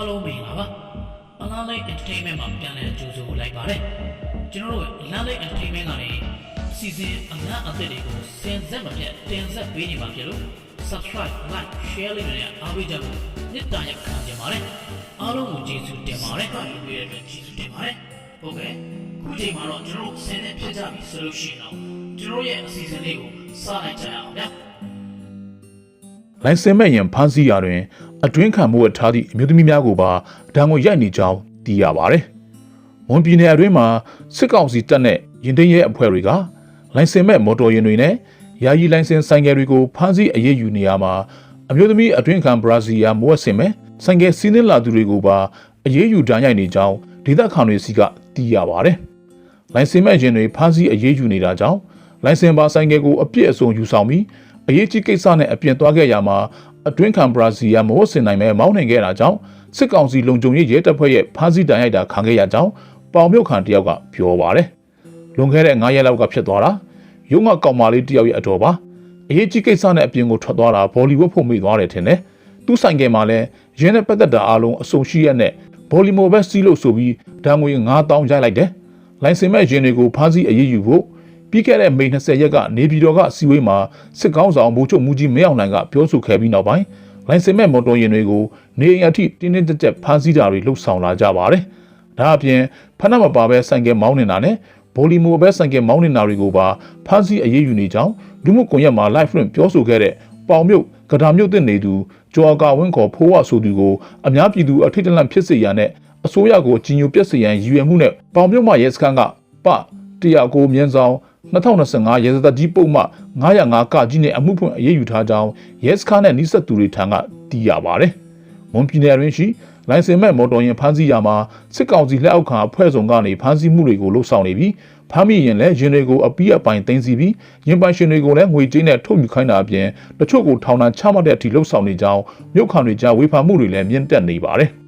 အားလုံးမင်္ဂလာပါအလားလိုက် entertainment မှာပြန်လည်ကြိုဆိုလိုက်ပါတယ်ကျွန်တော်တို့အလားလိုက် entertainment ကနေစီစဉ်အလားအသစ်တွေကိုစင်ဆက်မပြတ်တင်ဆက်ပေးနေမှာဖြစ်လို့ subscribe like share လေးတွေနဲ့အားပေးကြဖို့မေတ္တာရက်ခံကြပါတယ်အားလုံးကိုကျေးဇူးတင်ပါတယ်ကြည့်ပေးတဲ့အတွက်ကျေးဇူးတင်ပါတယ်ဟုတ်ကဲ့ခုချိန်မှာတော့ကျွန်တော်တို့ဆင်နေဖြစ်ကြပြီဆိုလို့ရှိရင်တော့ကျွန်တော်ရဲ့အစီအစဉ်လေးကိုစလိုက်ကြရအောင်ဗျာလိုင်စင်မဲ့ရင်ဖမ်းဆီးရာတွင် အတွင်းခံမှုအထားသည့်အမျိုးသမီးများကိုပါဒဏ်ငွေရိုက်နေကြောင်းသိရပါတယ်။ဝန်ပြည်နယ်အတွင်းမှာစစ်ကောင်စီတပ်နဲ့ရင်သိမ်းရဲအဖွဲ့တွေကလိုင်စင်မဲ့မော်တော်ယာဉ်တွေနဲ့ယာယီလိုင်စင်ဆိုင်ကယ်တွေကိုဖမ်းဆီးအရေးယူနေရမှာအမျိုးသမီးအတွင်းခံဘရာဇီးယားမိုးဝတ်စင်မဲ့ဆိုင်ကယ်စီးနှင်းလာသူတွေကိုပါအရေးယူဒဏ်ရိုက်နေကြောင်းဒေသခံတွေစီကသိရပါတယ်။လိုင်စင်မဲ့ရင်တွေဖမ်းဆီးအရေးယူနေတာကြောင့်လိုင်စင်ပါဆိုင်ကယ်ကိုအပြည့်အစုံယူဆောင်ပြီးအရေးကြီးကိစ္စနဲ့အပြင်သွားခဲ့ရမှာ အတွင်းခံဘရာဇီးယားမဟုတ်စင်နိုင်မဲ့မောင်းနှင်ခဲ့တာကြောင့်စစ်ကောင်စီလုံခြုံရေးရဲတပ်ဖွဲ့ရဲ့ဖမ်းဆီးတိုင်ရိုက်တာခံခဲ့ရကြောင်းပေါင်မြုပ်ခံတယောက်ကပြောပါတယ်။လွန်ခဲ့တဲ့9ရက်လောက်ကဖြစ်သွားတာရုံးကကောင်မလေးတယောက်ရဲ့အတော်ပါအရေးကြီးကိစ္စနဲ့အပြင်ကိုထွက်သွားတာဘောလီဝုဒ်ဖို့မိသွားတယ်ထင်တယ်။သူ့ဆိုင်ကယ်မှာလည်းရင်းနဲ့ပတ်သက်တာအားလုံးအစုံရှိရက်နဲ့ဘောလီမိုဘက်စီးလို့ဆိုပြီးဒဏ်ငွေ9000ရိုက်လိုက်တယ်။လိုင်စင်မဲ့ရင်တွေကိုဖမ်းဆီးအရေးယူဖို့ ပြီးခဲ့တဲ့မေ20ရက်ကနေပြည်တော်ကအစည်းအဝေးမှာစစ်ကောင်းဆောင်ဗိုလ်ချုပ်မူကြီးမင်းအောင်လှိုင်ကပြောဆိုခဲ့ပြီးနောက်ပိုင်းလိုင်စင်မဲ့မော်တော်ယာဉ်တွေကိုနေအိမ်အထိတင်းတင်းကြပ်ကြပ်ဖမ်းဆီးတာတွေလှုပ်ဆောင်လာကြပါတယ်။ဒါအပြင်ဖဏမပါပဲဆိုင်ကယ်မောင်းနေတာနဲ့ဗိုလီမိုပဲဆိုင်ကယ်မောင်းနေတာတွေကိုပါဖမ်းဆီးအရေးယူနေကြောင်းလူမှုကွန်ရက်မှာ live လွှင့်ပြောဆိုခဲ့တဲ့ပေါင်မြုပ်ကဒါမြုပ်တဲ့နေသူကျော်ကာဝင်းခေါ်ဖိုးဝဆိုသူကိုအများပြည်သူအထိတ်တလန့်ဖြစ်စေရန်နဲ့အစိုးရကိုကြီးညိုပြက်စေရန်ရည်ရွယ်မှုနဲ့ပေါင်မြုပ်မှရဲစခန်းကပ109မြင်းဆောင် 2025ရဲစသက်ကြီးပုံမှ905ကကြီးနဲ့အမှုဖွင့်အရေးယူထားကြောင်းရဲစခန်းနဲ့နှိစက်သူတွေထံကသိရပါတယ်။မွန်ပြည်နယ်တွင်ရှိလိုင်စင်မဲ့မော်တော်ယာဉ်ဖမ်းဆီးရာမှာစစ်ကောင်စီလက်အောက်ခံအဖွဲ့စုံကနေဖမ်းဆီးမှုတွေကိုလှုပ်ဆောင်နေပြီးဖမ်းမိရင်လည်းရင်တွေကိုအပီးအပိုင်သိမ်းဆီးပြီးရင်ပိုင်ရှင်တွေကိုလည်းငွေကြေးနဲ့ထုတ်ယူခိုင်းတာအပြင်တချို့ကိုထောင်ဒဏ်ချမှတ်တဲ့အထိလှုပ်ဆောင်နေကြောင်းမြို့ခံတွေကြားဝေဖန်မှုတွေလည်းမြင့်တက်နေပါတယ်။